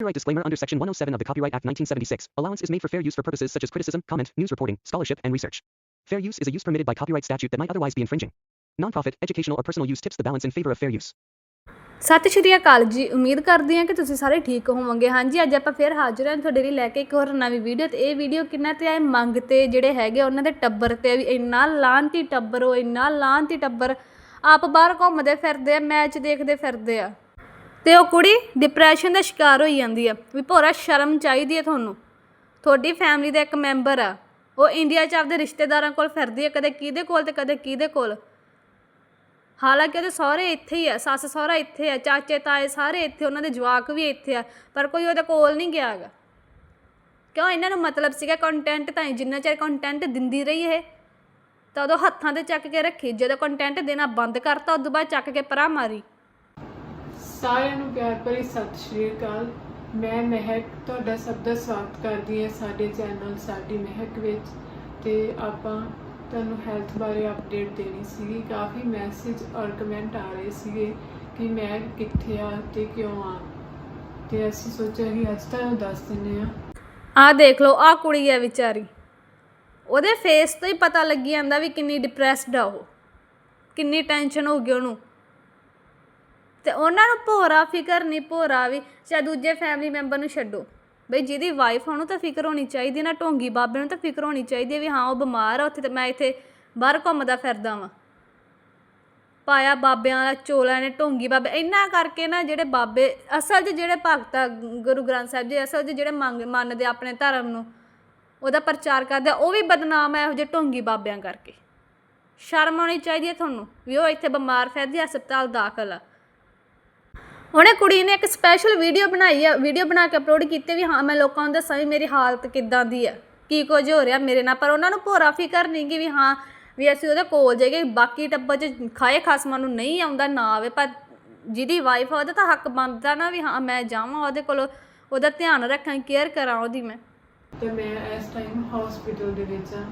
Copyright disclaimer under Section 107 of the Copyright Act 1976. Allowance is made for fair use for purposes such as criticism, comment, news reporting, scholarship, and research. Fair use is a use permitted by copyright statute that might otherwise be infringing. Nonprofit, educational, or personal use tips the balance in favor of fair use. ਸਤਿ ਸ਼੍ਰੀ ਅਕਾਲ ਜੀ ਉਮੀਦ ਕਰਦੀ ਹਾਂ ਕਿ ਤੁਸੀਂ ਸਾਰੇ ਠੀਕ ਹੋਵੋਗੇ ਹਾਂਜੀ ਅੱਜ ਆਪਾਂ ਫਿਰ ਹਾਜ਼ਰ ਹਾਂ ਤੁਹਾਡੇ ਲਈ ਲੈ ਕੇ ਇੱਕ ਹੋਰ ਨਵੀਂ ਵੀਡੀਓ ਤੇ ਇਹ ਵੀਡੀਓ ਕਿੰਨਾ ਤੇ ਆਏ ਮੰਗ ਤੇ ਜਿਹੜੇ ਹੈਗੇ ਉਹਨਾਂ ਦੇ ਟੱਬਰ ਤੇ ਵੀ ਇੰਨਾ ਲਾਂਤੀ ਟੱਬਰ ਉਹ ਇੰਨਾ ਲਾਂਤੀ ਟੱਬਰ ਆਪ ਬਾਹਰ ਘੁੰਮਦੇ ਫਿਰਦੇ ਆ ਮੈਚ ਦੇਖਦੇ ਫਿਰਦੇ ਆ ਤੇ ਉਹ ਕੁੜੀ ਡਿਪਰੈਸ਼ਨ ਦਾ ਸ਼ਿਕਾਰ ਹੋਈ ਜਾਂਦੀ ਆ। ਵੀ ਭੋਰਾ, ਸ਼ਰਮ ਚਾਹੀਦੀ ਹੈ ਤੁਹਾਨੂੰ। ਤੁਹਾਡੀ ਫੈਮਿਲੀ ਦਾ ਇੱਕ ਮੈਂਬਰ ਆ। ਉਹ ਇੰਡੀਆ 'ਚ ਆਪਦੇ ਰਿਸ਼ਤੇਦਾਰਾਂ ਕੋਲ ਫਿਰਦੀ ਹੈ ਕਦੇ ਕਿਹਦੇ ਕੋਲ ਤੇ ਕਦੇ ਕਿਹਦੇ ਕੋਲ। ਹਾਲਾਂਕਿ ਉਹਦੇ ਸਹੁਰੇ ਇੱਥੇ ਹੀ ਆ, ਸੱਸ ਸਹੁਰਾ ਇੱਥੇ ਆ, ਚਾਚੇ ਤਾਏ ਸਾਰੇ ਇੱਥੇ, ਉਹਨਾਂ ਦੇ ਜਵਾਕ ਵੀ ਇੱਥੇ ਆ, ਪਰ ਕੋਈ ਉਹਦੇ ਕੋਲ ਨਹੀਂ ਗਿਆ ਹੈਗਾ। ਕਿਉਂ? ਇਹਨਾਂ ਨੂੰ ਮਤਲਬ ਸੀਗਾ ਕੰਟੈਂਟ ਤਾਂ ਜਿੰਨਾ ਚਿਰ ਕੰਟੈਂਟ ਦਿੰਦੀ ਰਹੀ ਇਹ, ਤਾਂ ਉਦੋਂ ਹੱਥਾਂ ਤੇ ਚੱਕ ਕੇ ਰੱਖੀ। ਜਦੋਂ ਕੰਟੈਂਟ ਦੇਣਾ ਬੰਦ ਕਰਤਾ, ਉਦੋਂ ਬਾਅਦ ਚੱਕ ਕੇ ਪਰਾਂ ਮਾਰੀ। ਸਾਰਿਆਂ ਨੂੰ ਪਿਆਰ ਭਰੀ ਸਤਿ ਸ਼੍ਰੀ ਅਕਾਲ। ਮੈਂ ਮਹਿਕ, ਤੁਹਾਡਾ ਸਭ ਦਾ ਸਵਾਗਤ ਕਰਦੀ ਹਾਂ ਸਾਡੇ ਚੈਨਲ ਸਾਡੀ ਮਹਿਕ ਵਿੱਚ ਤੇ ਆਪਾਂ ਤੁਹਾਨੂੰ ਹੈਲਥ ਬਾਰੇ ਅਪਡੇਟ ਦੇਣੀ ਸੀਗੀ। ਕਾਫੀ ਮੈਸੇਜ ਔਰ ਕਮੈਂਟ ਆ ਰਹੇ ਸੀਗੇ ਕਿ ਮੈਂ ਕਿੱਥੇ ਆ ਤੇ ਕਿਉਂ ਆ। ਤੇ ਅਸੀਂ ਸੋਚਿਆ ਕਿ ਅੱਜ ਤੁਹਾਨੂੰ ਦੱਸ ਦਿੰਨੇ ਆ ਆਹ ਦੇਖ ਲਓ ਆਹ ਕੁੜੀ ਹੈ ਵਿਚਾਰੀ। ਉਹਦੇ ਫੇਸ ਤੋਂ ਹੀ ਪਤਾ ਲੱਗੀ ਜਾਂਦਾ ਵੀ ਕਿੰਨੀ ਡਿਪਰੈਸਡ ਆ ਉਹ। ਕਿੰਨੀ ਟੈਨਸ਼ਨ ਹੋ ਗਈ ਉਹਨੂੰ। ਤੇ ਉਹਨਾਂ ਨੂੰ ਭੋਰਾ ਫਿਕਰ ਨਹੀਂ, ਭੋਰਾ ਵੀ, ਚਾਹੇ ਦੂਜੇ ਫੈਮਿਲੀ ਮੈਂਬਰ ਨੂੰ ਛੱਡੋ। ਬਈ ਜਿਹਦੀ ਵਾਈਫ ਉਹਨੂੰ ਤਾਂ ਫਿਕਰ ਹੋਣੀ ਚਾਹੀਦੀ, ਨਾ ਢੋਂਗੀ ਬਾਬੇ ਨੂੰ ਤਾਂ ਫਿਕਰ ਹੋਣੀ ਚਾਹੀਦੀ ਹੈ ਵੀ ਹਾਂ, ਉਹ ਬਿਮਾਰ ਆ, ਉੱਥੇ ਤੇ ਮੈਂ ਇੱਥੇ ਬਾਹਰ ਘੁੰਮਦਾ ਫਿਰਦਾ ਵਾਂ। ਪਾਇਆ ਬਾਬਿਆਂ ਦਾ ਚੋਲਾ ਨੇ, ਢੋਂਗੀ ਬਾਬੇ, ਇੰਨਾ ਕਰਕੇ ਨਾ ਜਿਹੜੇ ਬਾਬੇ, ਅਸਲ 'ਚ ਜਿਹੜੇ ਭਗਤ ਆ, ਗੁਰੂ ਗ੍ਰੰਥ ਸਾਹਿਬ ਜੀ, ਅਸਲ 'ਚ ਜਿਹੜੇ ਮੰਗ, ਮੰਨਦੇ ਆਪਣੇ ਧਰਮ ਨੂੰ, ਉਹਦਾ ਪ੍ਰਚਾਰ ਕਰਦੇ ਉਹ ਵੀ ਬਦਨਾਮ ਹੈ ਇਹੋ ਜਿਹੇ ਢੋਂਗੀ ਬਾਬਿਆਂ ਕਰਕੇ। ਸ਼ਰਮ ਆਉਣੀ ਚਾਹੀਦੀ ਹੈ ਤੁਹਾਨੂੰ, ਵੀ ਉਹ ਇੱਥੇ ਬਿਮਾਰ ਫਿਰਦੀ ਹਸਪਤਾਲ ਦਾਖਲ ਆ। ਉਹਨੇ ਕੁੜੀ ਨੇ ਇੱਕ ਸਪੈਸ਼ਲ ਵੀਡੀਓ ਬਣਾਈ ਆ ਵੀਡੀਓ ਬਣਾ ਕੇ ਅਪਲੋਡ ਕੀਤੀ ਵੀ ਹਾਂ, ਮੈਂ ਲੋਕਾਂ ਨੂੰ ਦੱਸਾਂ ਵੀ ਮੇਰੀ ਹਾਲਤ ਕਿੱਦਾਂ ਦੀ ਆ, ਕੀ ਕੁਝ ਹੋ ਰਿਹਾ ਮੇਰੇ ਨਾਲ, ਪਰ ਉਹਨਾਂ ਨੂੰ ਭੋਰਾ ਫਿਕਰ ਨਹੀਂ ਕਿ ਵੀ ਹਾਂ, ਵੀ ਅਸੀਂ ਉਹਦੇ ਕੋਲ ਜਾਈਏ ਬਾਕੀ ਟੱਬਰ 'ਚ ਖਾਏ ਖਸਮਾਂ ਨੂੰ ਨਹੀਂ ਆਉਂਦਾ, ਨਾ ਆਵੇ, ਪਰ ਜਿਹਦੀ ਵਾਈਫ ਆ, ਉਹਦਾ ਤਾਂ ਹੱਕ ਬਣਦਾ ਨਾ ਵੀ ਹਾਂ, ਮੈਂ ਜਾਵਾਂ ਉਹਦੇ ਕੋਲ, ਉਹਦਾ ਧਿਆਨ ਰੱਖਾਂ ਕੇਅਰ ਕਰਾਂ ਉਹਦੀ ਮੈਂ। ਤੇ ਮੈਂ ਇਸ ਟਾਈਮ ਹਸਪੀਟਲ ਦੇ ਵਿੱਚ ਆ।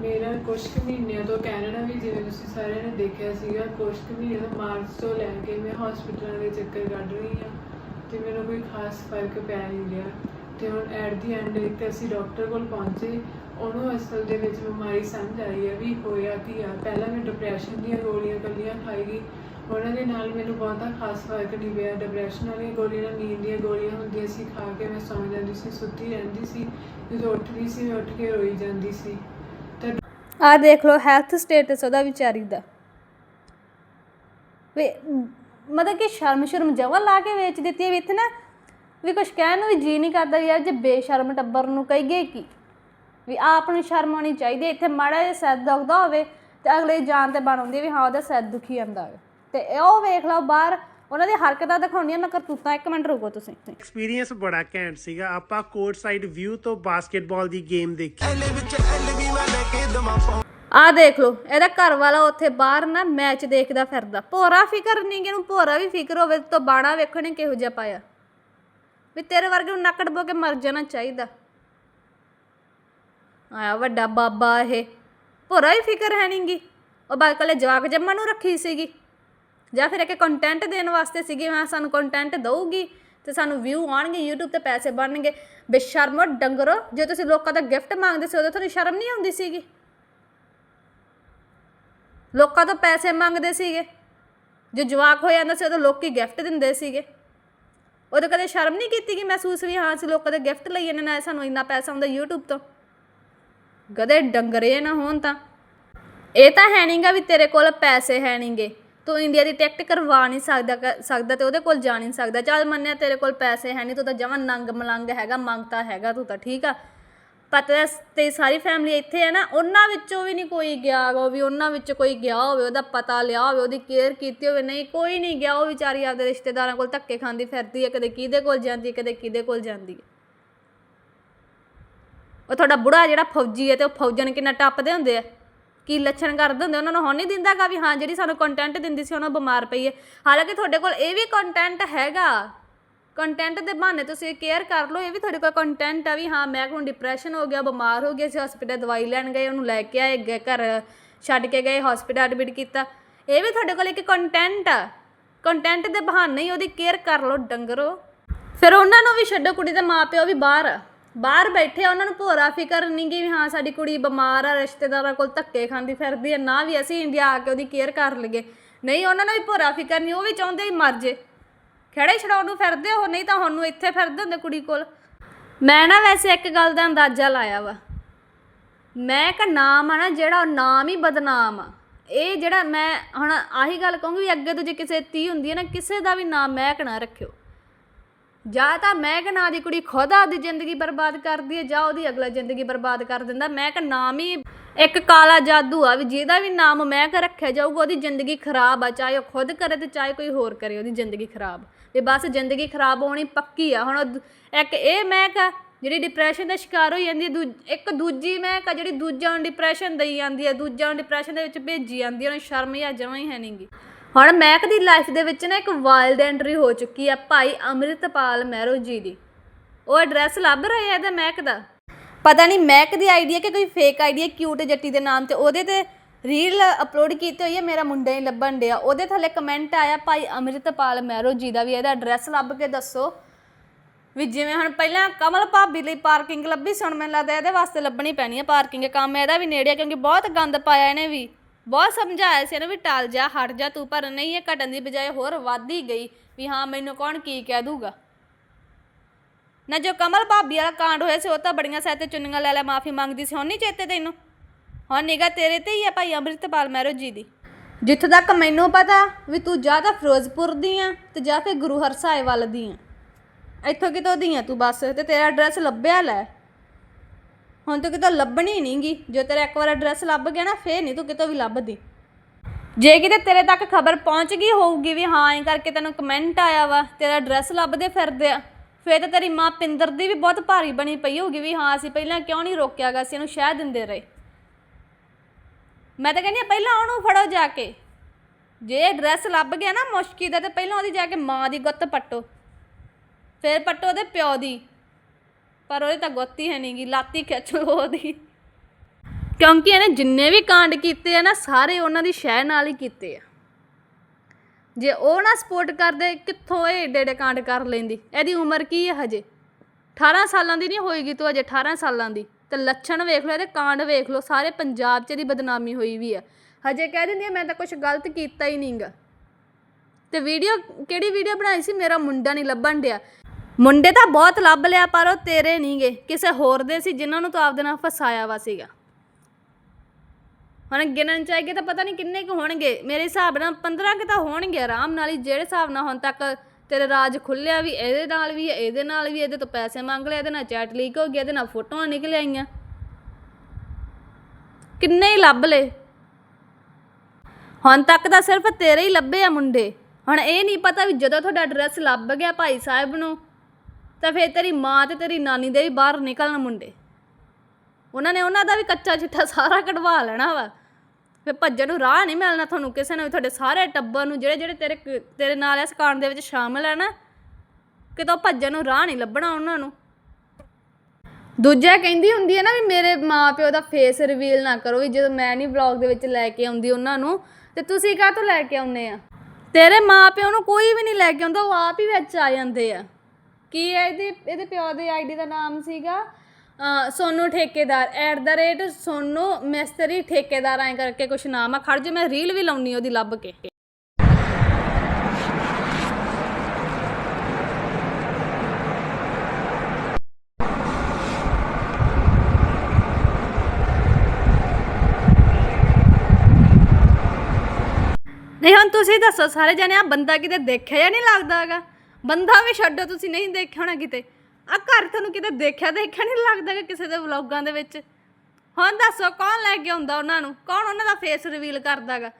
ਮੇਰਾ ਕੁਝ ਕੁ ਮਹੀਨਿਆਂ ਤੋਂ ਕੈਨੇਡਾ ਵੀ ਜਿਵੇਂ ਤੁਸੀਂ ਸਾਰਿਆਂ ਨੇ ਦੇਖਿਆ ਸੀਗਾ ਕੁਝ ਕੁ ਮਹੀਨਿਆਂ ਤੋਂ ਮਾਰਚ ਤੋਂ ਲੈ ਕੇ ਮੈਂ ਹਸਪੀਟਲਾਂ ਦੇ ਚੱਕਰ ਕੱਢ ਰਹੀ ਹਾਂ ਤੇ ਮੈਨੂੰ ਕੋਈ ਖਾਸ ਫ਼ਰਕ ਪੈ ਨਹੀਂ ਰਿਹਾ। ਤੇ ਹੁਣ ਐਟ ਦੀ ਐਂਡ ਇੱਕ ਅਸੀਂ ਡਾਕਟਰ ਕੋਲ ਪਹੁੰਚੇ, ਉਹਨੂੰ ਅਸਲ ਦੇ ਵਿੱਚ ਬਿਮਾਰੀ ਸਮਝ ਆਈ ਹੈ ਵੀ ਹੋਇਆ ਕੀ ਆ। ਪਹਿਲਾਂ ਮੈਂ ਡਿਪਰੈਸ਼ਨ ਦੀਆਂ ਗੋਲੀਆਂ ਕੱਲੀਆਂ ਖਾਈ ਗਈ ਉਹਨਾਂ ਦੇ ਨਾਲ ਮੈਨੂੰ ਬਹੁਤਾ ਖਾਸ ਫ਼ਰਕ ਨਹੀਂ ਪਿਆ। ਡਿਪਰੈਸ਼ਨ ਵਾਲੀਆਂ ਗੋਲੀਆਂ ਨਾਲ ਨੀਂਦ ਦੀਆਂ ਗੋਲੀਆਂ ਹੁੰਦੀਆਂ ਸੀ, ਖਾ ਕੇ ਮੈਂ ਸੌਂ ਜਾਂਦੀ ਸੀ, ਸੁੱਤੀ ਰਹਿੰਦੀ ਸੀ, ਜਦੋਂ ਉੱਠਦੀ ਸੀ ਮੈਂ ਉੱਠ ਕੇ ਰੋਈ ਜਾਂਦੀ ਸੀ। ਆਹ ਦੇਖ ਲਓ ਹੈਲਥ ਸਟੇਟਸ ਉਹਦਾ ਵਿਚਾਰੀ ਦਾ ਵੀ ਮਤਲਬ ਕਿ ਸ਼ਰਮ ਸ਼ਰਮ ਜਵਾ ਲਾ ਕੇ ਵੇਚ ਦਿੱਤੀ ਹੈ ਵੀ ਇੱਥੇ ਨਾ ਵੀ ਕੁਛ ਕਹਿਣ ਨੂੰ ਵੀ ਜੀ ਨਹੀਂ ਕਰਦਾ ਵੀ ਯਾਰ ਜੇ ਬੇਸ਼ਰਮ ਟੱਬਰ ਨੂੰ ਕਹੀਏ ਕੀ ਵੀ ਆਪ ਨੂੰ ਸ਼ਰਮ ਆਉਣੀ ਚਾਹੀਦੀ ਹੈ। ਇੱਥੇ ਮਾੜਾ ਜਿਹਾ ਸਿਰ ਦੁਖਦਾ ਹੋਵੇ ਤੇ ਅਗਲੇ ਜਾਨ ਤੇ ਬਣ ਆਉਂਦੀ ਹੈ ਵੀ ਹਾਂ, ਉਹਦਾ ਸਿਰ ਦੁਖੀ ਜਾਂਦਾ ਹੈ ਤੇ ਉਹ ਵੇਖ ਲਓ ਬਾਹਰ ਉਹਨਾਂ ਦੀ ਹਰਕਤਾਂ ਦਿਖਾਉਣੀਆਂ ਮੈਂ ਕਰਤੂਤਾਂ ਇੱਕ ਮਿੰਟ ਰੁਕੋ ਤੁਸੀਂ ਐਕਸਪੀਰੀਅੰਸ ਬੜਾ ਘੈਂਟ ਸੀਗਾ। ਆਪਾਂ ਕੋਰਟ ਸਾਈਡ ਵਿਊ ਤੋਂ ਬਾਸਕਟਬਾਲ ਦੀ ਗੇਮ ਦੇਖੀ। ਆਹ ਦੇਖ ਲਓ ਇਹਦਾ ਘਰ ਵਾਲਾ ਉੱਥੇ ਬਾਹਰ ਨਾ ਮੈਚ ਦੇਖਦਾ ਫਿਰਦਾ। ਭੋਰਾ ਫਿਕਰ ਨਹੀਂ ਕਿ ਇਹਨੂੰ ਭੋਰਾ ਵੀ ਫਿਕਰ ਹੋਵੇ ਤਾਂ ਬਾਣਾ ਵੇਖਣੇ ਕਿਹੋ ਜਿਹਾ ਪਾਇਆ। ਵੀ ਤੇਰੇ ਵਰਗੇ ਨੂੰ ਨੱਕੜ ਬੋ ਕੇ ਮਰ ਜਾਣਾ ਚਾਹੀਦਾ। ਆਇਆ ਵੱਡਾ ਬਾਬਾ ਇਹ। ਭੋਰਾ ਵੀ ਫਿਕਰ ਹੈ ਨਹੀਂਗੀ ਉਹ ਬਾਅਦ ਕੱਲੇ ਜਵਾਕ ਜੰਮਣ ਨੂੰ ਰੱਖੀ ਸੀਗੀ। ਜਾਂ ਫਿਰ ਇੱਕ ਕੰਟੈਂਟ ਦੇਣ ਵਾਸਤੇ ਸੀਗੇ ਹਾਂ ਸਾਨੂੰ ਕੰਟੈਂਟ ਦਊਗੀ ਤੇ ਸਾਨੂੰ ਵਿਊ ਆਣਗੇ YouTube ਤੇ ਪੈਸੇ ਬਣਨਗੇ। ਬੇਸ਼ਰਮੋ ਡੰਗਰੋ ਜੇ ਤੁਸੀਂ ਲੋਕਾਂ ਦਾ ਗਿਫਟ ਮੰਗਦੇ ਸੀ, ਉਦੋਂ ਤੁਹਾਨੂੰ ਸ਼ਰਮ ਨਹੀਂ ਆਉਂਦੀ ਸੀਗੀ? ਲੋਕਾਂ ਤੋਂ ਪੈਸੇ ਮੰਗਦੇ ਸੀਗੇ। ਜੋ ਜਵਾਕ ਹੋ ਜਾਂਦਾ ਸੀ, ਉਦੋਂ ਲੋਕੀ ਗਿਫਟ ਦਿੰਦੇ ਸੀਗੇ। ਉਦੋਂ ਕਦੇ ਸ਼ਰਮ ਨਹੀਂ ਕੀਤੀ ਕਿ ਮਹਿਸੂਸ ਵੀ ਹਾਂ, ਅਸੀਂ ਲੋਕਾਂ ਦੇ ਗਿਫਟ ਲਈ ਜਾਂਦੇ ਨਾ ਸਾਨੂੰ ਇੰਨਾ ਪੈਸਾ ਆਉਂਦਾ YouTube ਤੋਂ। ਗਦੇ ਡੰਗਰੇ ਨਾ ਹੋਣ ਤਾਂ। ਇਹ ਤਾਂ ਹੈ ਨਹੀਂਗਾ ਵੀ ਤੇਰੇ ਕੋਲ ਪੈਸੇ ਹੈ ਨਹੀਂਗੇ ਤੂੰ ਇੰਡੀਆ ਦੀ ਟਿਕਟ ਕਰਵਾ ਨਹੀਂ ਸਕਦਾ ਕ- ਸਕਦਾ ਤੇ ਉਹਦੇ ਕੋਲ ਜਾ ਨਹੀਂ ਸਕਦਾ। ਚੱਲ ਮੰਨਿਆ ਤੇਰੇ ਕੋਲ ਪੈਸੇ ਹੈ ਨਹੀਂ, ਤੂੰ ਤਾਂ ਜਮਾਂ ਨੰਗ ਮਲੰਗ ਹੈਗਾ, ਮੰਗਤਾ ਹੈਗਾ ਤੂੰ ਤਾਂ, ਠੀਕ ਆ? ਪਤਾ ਤੇ ਸਾਰੀ ਫੈਮਿਲੀ ਇੱਥੇ ਹੈ ਨਾ, ਉਹਨਾਂ ਵਿੱਚੋਂ ਵੀ ਨਹੀਂ ਕੋਈ ਗਿਆ ਗਾ ਵੀ ਉਹਨਾਂ ਵਿੱਚ ਕੋਈ ਗਿਆ ਹੋਵੇ, ਉਹਦਾ ਪਤਾ ਲਿਆ ਹੋਵੇ, ਉਹਦੀ ਕੇਅਰ ਕੀਤੀ ਹੋਵੇ, ਨਹੀਂ, ਕੋਈ ਨਹੀਂ ਗਿਆ, ਉਹ ਵਿਚਾਰੀ ਆਪਦੇ ਰਿਸ਼ਤੇਦਾਰਾਂ ਕੋਲ ਧੱਕੇ ਖਾਂਦੀ ਫਿਰਦੀ ਹੈ, ਕਦੇ ਕਿਹਦੇ ਕੋਲ ਜਾਂਦੀ ਹੈ, ਕਦੇ ਕਿਹਦੇ ਕੋਲ ਜਾਂਦੀ ਹੈ। ਉਹ ਤੁਹਾਡਾ ਬੁੜਾ ਜਿਹੜਾ ਫੌਜੀ ਹੈ ਤੇ ਉਹ ਫੌਜਾਂ ਨੂੰ ਕਿੰਨਾ ਟੱਪਦੇ ਹੁੰਦੇ ਆ? ਕੀ ਲੱਛਣ ਕਰਦੇ ਹੁੰਦੇ ਉਹਨਾਂ ਨੂੰ ਹੁਣ ਨਹੀਂ ਦਿੰਦਾਗਾ ਵੀ ਹਾਂ, ਜਿਹੜੀ ਸਾਨੂੰ ਕੰਟੈਂਟ ਦਿੰਦੀ ਸੀ, ਉਹਨਾਂ ਬਿਮਾਰ ਪਈ ਹੈ ਹਾਲਾਂਕਿ ਤੁਹਾਡੇ ਕੋਲ ਇਹ ਵੀ ਕੰਟੈਂਟ ਹੈਗਾ। ਕੰਟੈਂਟ ਦੇ ਬਹਾਨੇ ਤੁਸੀਂ ਕੇਅਰ ਕਰ ਲਓ, ਇਹ ਵੀ ਤੁਹਾਡੇ ਕੋਲ ਕੰਟੈਂਟ ਆ ਵੀ ਹਾਂ, ਮੈਂ ਹੁਣ ਡਿਪਰੈਸ਼ਨ ਹੋ ਗਿਆ, ਬਿਮਾਰ ਹੋ ਗਿਆ ਸੀ ਹਸਪੀਟਲ ਦਵਾਈ ਲੈਣ ਗਏ, ਉਹਨੂੰ ਲੈ ਕੇ ਆਏ, ਗਏ ਘਰ, ਛੱਡ ਕੇ ਗਏ ਹਸਪੀਟਲ ਐਡਮਿਟ ਕੀਤਾ। ਇਹ ਵੀ ਤੁਹਾਡੇ ਕੋਲ ਇੱਕ ਕੰਟੈਂਟ ਆ। ਕੰਟੈਂਟ ਦੇ ਬਹਾਨੇ ਹੀ ਉਹਦੀ ਕੇਅਰ ਕਰ ਲਓ, ਡੰਗਰੋ। ਫਿਰ ਉਹਨਾਂ ਨੂੰ ਵੀ ਛੱਡੋ, ਕੁੜੀ ਦੇ ਮਾਪਿਓ ਵੀ ਬਾਹਰ ਬਾਹਰ ਬੈਠੇ ਆ, ਉਹਨਾਂ ਨੂੰ ਭੋਰਾ ਫਿਕਰ ਨਹੀਂ ਕਿ ਵੀ ਹਾਂ ਸਾਡੀ ਕੁੜੀ ਬਿਮਾਰ ਆ ਰਿਸ਼ਤੇਦਾਰਾਂ ਕੋਲ ਧੱਕੇ ਖਾਂਦੀ ਫਿਰਦੀ ਆ ਨਾ ਵੀ ਅਸੀਂ ਇੰਡੀਆ ਆ ਕੇ ਉਹਦੀ ਕੇਅਰ ਕਰ ਲਈਏ। ਨਹੀਂ ਉਹਨਾਂ ਨੂੰ ਵੀ ਭੋਰਾ ਫਿਕਰ ਨਹੀਂ ਉਹ ਵੀ ਚਾਹੁੰਦੇ ਹੀ ਮਰ ਜੇ। ਖੜੇ ਛਡਾਉਣ ਨੂੰ ਫਿਰਦੇ ਉਹ ਨਹੀਂ ਤਾਂ ਹੁਣ ਨੂੰ ਇੱਥੇ ਫਿਰਦੇ ਹੁੰਦੇ ਕੁੜੀ ਕੋਲ। ਮੈਂ ਨਾ ਵੈਸੇ ਇੱਕ ਗੱਲ ਦਾ ਅੰਦਾਜ਼ਾ ਲਾਇਆ ਵਾ। ਮੈਂ ਕਹ ਨਾਮ ਆ ਨਾ ਜਿਹੜਾ ਉਹ ਨਾਮ ਹੀ ਬਦਨਾਮ ਆ। ਇਹ ਜਿਹੜਾ ਮੈਂ ਹੁਣ ਆਹੀ ਗੱਲ ਕਹੂੰਗੀ ਵੀ ਅੱਗੇ ਤੋਂ ਜੇ ਕਿਸੇ ਤੀ ਹੁੰਦੀ ਹੈ ਨਾ ਕਿਸੇ ਦਾ ਵੀ ਨਾਮ ਮਹਿਕ ਨਾ ਰੱਖਿਓ। ਜਾਂ ਤਾਂ ਮਹਿਕ ਨਾਂ ਦੀ ਕੁੜੀ ਖੁਦ ਆਪਦੀ ਜ਼ਿੰਦਗੀ ਬਰਬਾਦ ਕਰਦੀ ਹੈ ਜਾਂ ਉਹਦੀ ਅਗਲਾ ਜ਼ਿੰਦਗੀ ਬਰਬਾਦ ਕਰ ਦਿੰਦਾ। ਮੈਂ ਕਹ ਨਾਮ ਹੀ ਇੱਕ ਕਾਲਾ ਜਾਦੂ ਆ ਵੀ ਜਿਹਦਾ ਵੀ ਨਾਮ ਮਹਿਕ ਰੱਖਿਆ ਜਾਊਗਾ, ਉਹਦੀ ਜ਼ਿੰਦਗੀ ਖਰਾਬ ਆ, ਚਾਹੇ ਉਹ ਖੁਦ ਕਰੇ ਤੇ ਚਾਹੇ ਕੋਈ ਹੋਰ ਕਰੇ, ਉਹਦੀ ਜ਼ਿੰਦਗੀ ਖਰਾਬ। ਵੀ ਬਸ ਜ਼ਿੰਦਗੀ ਖਰਾਬ ਹੋਣੀ ਪੱਕੀ ਆ। ਹੁਣ ਉਹ ਇੱਕ ਇਹ ਮਹਿਕ ਆ ਜਿਹੜੀ ਡਿਪਰੈਸ਼ਨ ਦਾ ਸ਼ਿਕਾਰ ਹੋਈ ਜਾਂਦੀ ਹੈ, ਦੂ- ਇੱਕ ਦੂਜੀ ਮਹਿਕ ਆ ਜਿਹੜੀ ਦੂਜਿਆਂ ਨੂੰ ਡਿਪਰੈਸ਼ਨ ਦੇਈ ਜਾਂਦੀ ਹੈ ਦੂਜਿਆਂ ਨੂੰ ਡਿਪਰੈਸ਼ਨ ਦੇ ਵਿੱਚ ਭੇਜੀ ਜਾਂਦੀ ਹੈ, ਉਹਨੂੰ ਸ਼ਰਮ ਜਾਂ ਜਮਾਂ ਹੀ ਹੈ ਨਹੀਂਗੀ ਹੁਣ ਮਹਿਕ ਦੀ ਲਾਈਫ ਦੇ ਵਿੱਚ ਨਾ ਇੱਕ ਵਾਇਲਡ ਐਂਟਰੀ ਹੋ ਚੁੱਕੀ ਆ ਭਾਈ ਅੰਮ੍ਰਿਤਪਾਲ ਮਹਿਰੋ ਜੀ ਦੀ। ਉਹ ਐਡਰੈਸ ਲੱਭ ਰਹੇ ਆ ਇਹਦਾ ਮਹਿਕ ਦਾ? ਪਤਾ ਨਹੀਂ ਮਹਿਕ ਦੀ ਆਈਡੀ ਕਿ ਕੋਈ ਫੇਕ ਆਈਡੀ ਕਿਊਟ ਜੱਟੀ ਦੇ ਨਾਮ ਤੇ। ਉਹਦੇ ਤੇ ਰੀਲ ਅਪਲੋਡ ਕੀਤੀ ਹੋਈ ਹੈ ਮੇਰਾ ਮੁੰਡਾ ਹੀ ਲੱਭਣ ਡਿਆ। ਉਹਦੇ ਥੱਲੇ ਕਮੈਂਟ ਆਇਆ ਭਾਈ ਅੰਮ੍ਰਿਤਪਾਲ ਮਹਿਰੋ ਜੀ ਦਾ ਵੀ ਇਹਦਾ ਐਡਰੈਸ ਲੱਭ ਕੇ ਦੱਸੋ। ਵੀ ਜਿਵੇਂ ਹੁਣ ਪਹਿਲਾਂ ਕਮਲ ਭਾਬੀ ਲਈ ਪਾਰਕਿੰਗ ਲੱਭੀ ਸੀ, ਹੁਣ ਮੈਨੂੰ ਲੱਗਦਾ ਇਹਦੇ ਵਾਸਤੇ ਲੱਭਣੀ ਪੈਣੀ ਹੈ ਪਾਰਕਿੰਗ ਕੰਮ ਇਹਦਾ ਵੀ ਨੇੜੇ ਆ, ਕਿਉਂਕਿ ਬਹੁਤ ਗੰਦ ਪਾਇਆ ਇਹਨੇ ਵੀ। ਬਹੁਤ ਸਮਝਾਇਆ ਸੀ ਇਹਨੂੰ ਵੀ ਟਾਲ ਜਾ, ਹਟ ਜਾ ਤੂੰ, ਪਰ ਨਹੀਂ, ਇਹ ਘਟਣ ਦੀ ਬਜਾਏ ਹੋਰ ਵੱਧ ਹੀ ਗਈ ਵੀ ਹਾਂ, ਮੈਨੂੰ ਕੌਣ ਕੀ ਕਹਿ ਦੂਗਾ ਨਾ ਜੋ ਕਮਲ ਭਾਬੀ ਵਾਲਾ ਕਾਂਡ ਹੋਇਆ ਸੀ, ਉਹ ਤਾਂ ਬੜੀਆਂ ਸਹਿ ਤੇ ਚੁੰਨੀਆਂ ਲੈ ਲੈ ਮਾਫੀ ਮੰਗਦੀ ਸੀ, ਹੁਣ ਨਹੀਂ ਚੇਤੇ ਤੈਨੂੰ? ਹੁਣ ਨਿਗਾ ਤੇਰੇ ਤੇ ਹੀ ਆ ਭਾਈ ਅੰਮ੍ਰਿਤਪਾਲ ਮਹਿਰੋ ਜੀ ਦੀ। ਜਿੱਥੋਂ ਤੱਕ ਮੈਨੂੰ ਪਤਾ ਵੀ ਤੂੰ ਜਾਂ ਤਾਂ ਫਿਰੋਜ਼ਪੁਰ ਦੀ ਆ ਤੇ ਜਾਂ ਫਿਰ ਗੁਰੂ ਹਰਸਾਏ ਵੱਲ ਦੀ ਆ। ਇੱਥੋਂ ਕਿਤੋਂ ਦੀ ਆ ਤੂੰ ਬਸ? ਤੇ ਤੇਰਾ ਐਡਰੈਸ ਲੱਭਿਆ ਲੈ। ਹੁਣ ਤੂੰ ਕਿਤੋਂ ਲੱਭਣੀ ਨਹੀਂਗੀ ਜੇ ਤੇਰਾ ਇੱਕ ਵਾਰ ਐਡਰੈਸ ਲੱਭ ਗਿਆ ਨਾ, ਫੇਰ ਨਹੀਂ ਤੂੰ ਕਿਤੋਂ ਵੀ ਲੱਭਦੀ। ਜੇ ਕਿਤੇ ਤੇਰੇ ਤੱਕ ਖਬਰ ਪਹੁੰਚ ਗਈ ਹੋਊਗੀ ਵੀ ਹਾਂ, ਐਂ ਕਰਕੇ ਤੈਨੂੰ ਕਮੈਂਟ ਆਇਆ ਵਾ, ਤੇਰਾ ਐਡਰੈਸ ਲੱਭਦੇ ਫਿਰਦੇ ਆ, ਫੇਰ ਤਾਂ ਤੇਰੀ ਮਾਂ ਪਿੰਦਰ ਦੀ ਵੀ ਬਹੁਤ ਭਾਰੀ ਬਣੀ ਪਈ ਹੋਊਗੀ ਵੀ ਹਾਂ, ਅਸੀਂ ਪਹਿਲਾਂ ਕਿਉਂ ਨਹੀਂ ਰੋਕਿਆਗਾ ਅਸੀਂ ਇਹਨੂੰ ਸ਼ਹਿ ਦਿੰਦੇ ਰਹੇ। ਮੈਂ ਤਾਂ ਕਹਿੰਦੀ ਹਾਂ, ਪਹਿਲਾਂ ਉਹਨੂੰ ਫੜੋ ਜਾ ਕੇ। ਜੇ ਐਡਰੈਸ ਲੱਭ ਗਿਆ ਨਾ ਮੁਸ਼ਕੀ ਦਾ, ਤੇ ਪਹਿਲਾਂ ਉਹਦੀ ਜਾ ਕੇ ਮਾਂ ਦੀ ਗੁੱਤ ਪੱਟੋ। ਫਿਰ ਪੱਟੋ ਉਹਦੇ ਪਿਓ ਦੀ। ਪਰ ਉਹਦੇ ਤਾਂ ਗੁੱਤ ਹੀ ਹੈ ਨਹੀਂਗੀ ਲਾਤੀ ਖਿੱਚ ਲਓ ਉਹਦੀ। ਕਿਉਂਕਿ ਇਹਨੇ ਜਿੰਨੇ ਵੀ ਕਾਂਡ ਕੀਤੇ ਆ ਨਾ, ਸਾਰੇ ਉਹਨਾਂ ਦੀ ਸ਼ਹਿ ਨਾਲ ਹੀ ਕੀਤੇ ਆ। ਜੇ ਉਹ ਨਾ ਸਪੋਰਟ ਕਰਦੇ, ਕਿੱਥੋਂ ਇਹ ਏਡੇ ਏਡੇ ਕਾਂਡ ਕਰ ਲੈਂਦੀ? ਇਹਦੀ ਉਮਰ ਕੀ ਹੈ ਹਜੇ? 18 ਸਾਲਾਂ ਦੀ ਨਹੀਂ ਹੋਏਗੀ ਤੂੰ ਅਜੇ 18 ਸਾਲਾਂ ਦੀ। ਤੇ ਲੱਛਣ ਵੇਖ ਲਓ, ਇਹਦੇ ਕਾਂਡ ਵੇਖ ਲਓ, ਸਾਰੇ ਪੰਜਾਬ 'ਚ ਇਹਦੀ ਬਦਨਾਮੀ ਹੋਈ ਵੀ ਆ। ਹਜੇ ਕਹਿ ਦਿੰਦੀ ਆ, ਮੈਂ ਤਾਂ ਕੁਝ ਗਲਤ ਕੀਤਾ ਹੀ ਨਹੀਂਗਾ ਤੇ ਵੀਡੀਓ ਕਿਹੜੀ ਵੀਡੀਓ ਬਣਾਈ ਸੀ? ਮੇਰਾ ਮੁੰਡਾ ਨਹੀਂ ਲੱਭਣ ਡਿਆ। ਮੁੰਡੇ ਤਾਂ ਬਹੁਤ ਲੱਭ ਲਿਆ ਪਰ ਉਹ ਤੇਰੇ ਨਹੀਂਗੇ। ਕਿਸੇ ਹੋਰ ਦੇ ਸੀ ਜਿਨ੍ਹਾਂ ਨੂੰ ਤੂੰ ਆਪਦੇ ਨਾਲ ਫਸਾਇਆ ਵਾ ਸੀਗਾ। ਹੁਣ ਗਿਣਨ ਚਾਹੀਏ ਤਾਂ ਪਤਾ ਨਹੀਂ ਕਿੰਨੇ ਕੁ ਹੋਣਗੇ। ਮੇਰੇ ਹਿਸਾਬ ਨਾਲ 15 ਕਿ ਤਾਂ ਹੋਣਗੇ ਆਰਾਮ ਨਾਲ ਹੀ ਜਿਹੜੇ ਹਿਸਾਬ ਨਾਲ ਹੁਣ ਤੱਕ ਤੇਰੇ ਰਾਜ ਖੁੱਲਿਆ ਵੀ ਇਹਦੇ ਨਾਲ ਵੀ ਹੈ, ਇਹਦੇ ਨਾਲ ਵੀ ਇਹਦੇ ਤੋਂ ਪੈਸੇ ਮੰਗ ਲਏ ਇਹਦੇ ਨਾਲ ਚੈਟ ਲੀਕ ਹੋ ਗਈ ਇਹਦੇ ਨਾਲ ਫੋਟੋਆਂ ਨਿਕਲ ਆਈਆਂ। ਕਿੰਨੇ ਹੀ ਲੱਭ ਲਏ। ਹੁਣ ਤੱਕ ਤਾਂ ਸਿਰਫ ਤੇਰੇ ਹੀ ਲੱਭੇ ਆ ਮੁੰਡੇ। ਹੁਣ ਇਹ ਨਹੀਂ ਪਤਾ ਵੀ ਜਦੋਂ ਤੁਹਾਡਾ ਐਡਰੈਸ ਲੱਭ ਗਿਆ ਭਾਈ ਸਾਹਿਬ ਨੂੰ ਤਾਂ ਫਿਰ ਤੇਰੀ ਮਾਂ ਤੇ ਤੇਰੀ ਨਾਨੀ ਦੇ ਵੀ ਬਾਹਰ ਨਿਕਲਣ ਮੁੰਡੇ। ਉਹਨਾਂ ਨੇ ਉਹਨਾਂ ਦਾ ਵੀ ਕੱਚਾ ਚਿੱਠਾ ਸਾਰਾ ਕਢਵਾ ਲੈਣਾ ਵਾ। ਫਿਰ ਭੱਜਣ ਨੂੰ ਰਾਹ ਨਹੀਂ ਮਿਲਣਾ ਤੁਹਾਨੂੰ ਕਿਸੇ ਨੇ ਵੀ, ਤੁਹਾਡੇ ਸਾਰੇ ਟੱਬਰ ਨੂੰ ਜਿਹੜੇ ਜਿਹੜੇ ਤੇਰੇ ਤੇਰੇ ਨਾਲ ਇਸ ਕਾਂਡ ਦੇ ਵਿੱਚ ਸ਼ਾਮਲ ਹੈ ਨਾ, ਕਿਤੋਂ ਭੱਜਣ ਨੂੰ ਰਾਹ ਨਹੀਂ ਲੱਭਣਾ ਉਹਨਾਂ ਨੂੰ। ਦੂਜਾ ਕਹਿੰਦੀ ਹੁੰਦੀ ਹੈ ਨਾ ਵੀ ਮੇਰੇ ਮਾਪਿਓ ਦਾ ਫੇਸ ਰਿਵੀਲ ਨਾ ਕਰੋ ਵੀ ਜਦੋਂ ਮੈਂ ਨਹੀਂ ਵਲੌਗ ਦੇ ਵਿੱਚ ਲੈ ਕੇ ਆਉਂਦੀ ਉਹਨਾਂ ਨੂੰ, ਤੇ ਤੁਸੀਂ ਕਾਹ ਤੋਂ ਲੈ ਕੇ ਆਉਂਦੇ ਆ? ਤੇਰੇ ਮਾਪਿਓ ਨੂੰ ਕੋਈ ਵੀ ਨਹੀਂ ਲੈ ਕੇ ਆਉਂਦਾ, ਉਹ ਆਪ ਹੀ ਵਿੱਚ ਆ ਜਾਂਦੇ ਆ। ਕੀ ਹੈ ਇਹਦੇ ਇਹਦੇ ਪਿਓ ਦੇ ਆਈਡੀ ਦਾ ਨਾਮ ਸੀਗਾ? ਅਹ ਸੋਨੂ ਠੇਕੇਦਾਰ ਐਟ ਦਾ ਰੇਟ ਸੋਨੂ ਮਿਸਤਰੀ ਠੇਕੇਦਾਰ, ਐਂ ਕਰਕੇ ਕੁਛ ਨਾਮ ਆ। ਖੜ ਜੇ, ਮੈਂ ਰੀਲ ਵੀ ਲਾਉਣੀ ਉਹਦੀ ਲੱਭ ਕੇ। ਨਹੀਂ, ਹੁਣ ਤੁਸੀਂ ਦੱਸੋ, ਸਾਰੇ ਜਣੇ ਆ ਬੰਦਾ ਕਿਤੇ ਦੇਖਿਆ ਜਾਂ ਨਹੀਂ ਲੱਗਦਾ ਹੈਗਾ? ਬੰਦਾ ਵੀ ਛੱਡੋ, ਤੁਸੀਂ ਨਹੀਂ ਦੇਖਿਆ ਹੋਣਾ ਕਿਤੇ। ਆ ਘਰ ਤੁਹਾਨੂੰ ਕਿਤੇ ਦੇਖਿਆ ਦੇਖਿਆ ਨਹੀਂ ਲੱਗਦਾ ਕਿ ਕਿਸੇ ਦੇ ਵਲੌਗਾਂ ਦੇ ਵਿੱਚ? ਹੁਣ ਦੱਸੋ, ਕੌਣ ਲੈ ਕੇ ਆਉਂਦਾ ਉਹਨਾਂ ਨੂੰ? ਕੌਣ ਉਹਨਾਂ ਦਾ ਫੇਸ ਰਿਵੀਲ ਕਰਦਾਗਾ?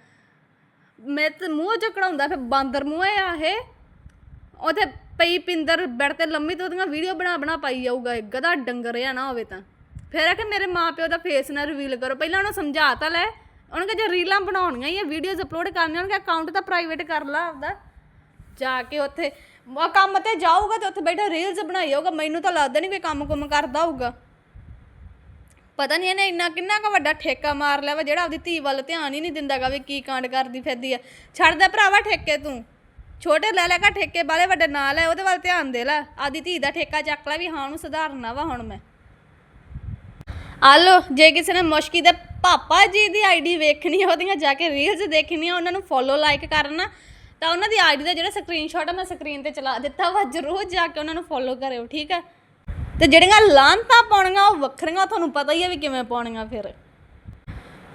ਮੈਂ ਤੇ ਮੂੰਹ ਚ ਕਢਾਉਂਦਾ, ਫਿਰ ਬਾਂਦਰ ਮੂੰਹ ਆ ਇਹ ਉਹਦੇ ਪਈ ਪਿੰਦਰ ਬੈਠ ਤੇ ਲੰਮੀ ਤੋਂ ਉਹਦੀਆਂ ਵੀਡੀਓ ਬਣਾ ਬਣਾ ਪਾਈ ਜਾਊਗਾ, ਇਹ ਗਧਾ ਡੰਗਰ ਆ ਨਾ ਹੋਵੇ ਤਾਂ। ਫਿਰ ਆ ਕਿ ਮੇਰੇ ਮਾਪਿਓ ਦਾ ਫੇਸ ਨਾ ਰਿਵੀਲ ਕਰੋ। ਪਹਿਲਾਂ ਉਹਨੂੰ ਸਮਝਾ ਤਾਂ ਲੈ। ਉਹਨਾਂ ਕਿ ਜੇ ਰੀਲਾਂ ਬਣਾਉਣੀਆਂ ਹੀ ਆ ਵੀਡੀਓਜ਼ ਅਪਲੋਡ ਕਰਨੀਆਂ, ਉਹਨਾਂ ਉਹਨੂੰ ਅਕਾਊਂਟ ਤਾਂ ਪ੍ਰਾਈਵੇਟ ਕਰ ਲਾ ਆਪਦਾ। ਜਾ ਕੇ ਉੱਥੇ ਉਹ ਕੰਮ ਤੇ ਜਾਊਗਾ ਤੇ ਉੱਥੇ ਬੈਠਾ ਰੀਲਸ ਬਣਾਈ ਜਾਊਗਾ ਮੈਨੂੰ ਤਾਂ ਲੱਗਦਾ ਨਹੀਂ ਕੋਈ ਕੰਮ ਕੁਮ ਕਰਦਾ ਹੋਊਗਾ। ਪਤਾ ਨਹੀਂ ਇਹਨੇ ਇੰਨਾ ਕਿੰਨਾ ਕੁ ਵੱਡਾ ਠੇਕਾ ਮਾਰ ਲਿਆ ਵਾ, ਜਿਹੜਾ ਆਪਦੀ ਧੀ ਵੱਲ ਧਿਆਨ ਹੀ ਨਹੀਂ ਦਿੰਦਾਗਾ ਵੀ ਕੀ ਕਾਂਡ ਕਰਦੀ ਫਿਰਦੀ ਆ। ਛੱਡ ਦੇ ਭਰਾਵਾ ਠੇਕੇ ਤੂੰ। ਛੋਟੇ ਲੈ ਲੈ ਕਾ ਠੇਕੇ ਵਾਲੇ ਵੱਡੇ ਨਾ ਲੈ, ਉਹਦੇ ਵੱਲ ਧਿਆਨ ਦੇ ਲੈ। ਆਦੀ ਧੀ ਦਾ ਠੇਕਾ ਚੱਕ ਲੈ ਵੀ ਹਾਂ ਉਹਨੂੰ ਸੁਧਾਰਨਾ ਵਾ ਹੁਣ ਮੈਂ। ਆਲੋ ਜੇ ਕਿਸੇ ਨੇ ਮੁਸ਼ਕੀ ਦੇ ਪਾਪਾ ਜੀ ਦੀ ਆਈਡੀ ਵੇਖਣੀ ਆ, ਉਹਦੀਆਂ ਜਾ ਕੇ ਰੀਲਸ ਦੇਖਣੀਆਂ, ਉਹਨਾਂ ਨੂੰ ਫੋਲੋ ਲਾਈਕ ਕਰਨਾ। ਤਾਂ ਉਹਨਾਂ ਦੀ ਆਈਡੀ ਦਾ ਜਿਹੜਾ ਸਕਰੀਨਸ਼ਾਟ ਆ ਮੈਂ ਸਕਰੀਨ ਤੇ ਚਲਾ ਦਿੱਤਾ ਵਾ, ਜਰੂਰ ਜਾ ਕੇ ਉਹਨਾਂ ਨੂੰ ਫੋਲੋ ਕਰਿਓ, ਠੀਕ ਹੈ ਤੇ ਜਿਹੜੀਆਂ ਲਾਂਤਾਂ ਪਾਉਣੀਆਂ, ਉਹ ਵੱਖਰੀਆਂ, ਤੁਹਾਨੂੰ ਪਤਾ ਹੀ ਆ ਵੀ ਕਿਵੇਂ ਪਾਉਣੀਆਂ ਫਿਰ।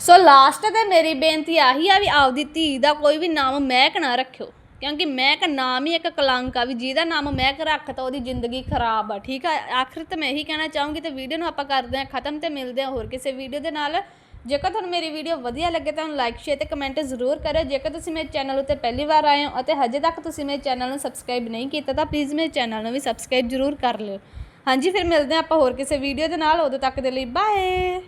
ਸੋ ਲਾਸਟ ਤੇ ਮੇਰੀ ਬੇਨਤੀ ਆਹੀ ਆ ਵੀ ਆਪਦੀ ਧੀ ਦਾ ਕੋਈ ਵੀ ਨਾਮ ਮਹਿਕ ਨਾ ਰੱਖਿਓ, ਕਿਉਂਕਿ ਮਹਿਕ ਨਾਮ ਹੀ ਇੱਕ ਕਲੰਕ ਆ, ਵੀ ਜਿਹਦਾ ਨਾਮ ਮਹਿਕ ਰੱਖਤਾ ਉਹਦੀ ਜ਼ਿੰਦਗੀ ਖਰਾਬ ਆ, ਠੀਕ ਆ? ਆਖਰ ਤੇ ਮੈਂ ਇਹੀ ਕਹਿਣਾ ਚਾਹੂੰਗੀ ਤੇ ਵੀਡੀਓ ਨੂੰ ਆਪਾਂ ਕਰਦੇ ਹਾਂ ਖਤਮ ਤੇ ਮਿਲਦੇ ਹਾਂ ਹੋਰ ਕਿਸੇ ਵੀਡੀਓ ਦੇ ਨਾਲ। ਜੇਕਰ ਤੁਹਾਨੂੰ ਮੇਰੀ ਵੀਡੀਓ ਵਧੀਆ ਲੱਗੇ ਤਾਂ ਲਾਈਕ ਸ਼ੇਅਰ ਤੇ ਕਮੈਂਟ ਜ਼ਰੂਰ ਕਰਿਓ। ਜੇਕਰ ਤੁਸੀਂ ਮੇਰੇ ਚੈਨਲ ਉੱਤੇ ਪਹਿਲੀ ਵਾਰ ਆਏ ਹੋ ਅਤੇ ਹਜੇ ਤੱਕ ਤੁਸੀਂ ਮੇਰੇ ਚੈਨਲ ਨੂੰ ਸਬਸਕ੍ਰਾਈਬ ਨਹੀਂ ਕੀਤਾ, ਤਾਂ ਪਲੀਜ਼ ਮੇਰੇ ਚੈਨਲ ਨੂੰ ਵੀ ਸਬਸਕ੍ਰਾਈਬ ਜ਼ਰੂਰ ਕਰ ਲਿਓ। ਹਾਂਜੀ, ਫਿਰ ਮਿਲਦੇ ਹਾਂ ਆਪਾਂ ਹੋਰ ਕਿਸੇ ਵੀਡੀਓ ਦੇ ਨਾਲ। ਉਦੋਂ ਤੱਕ ਦੇ ਲਈ ਬਾਏ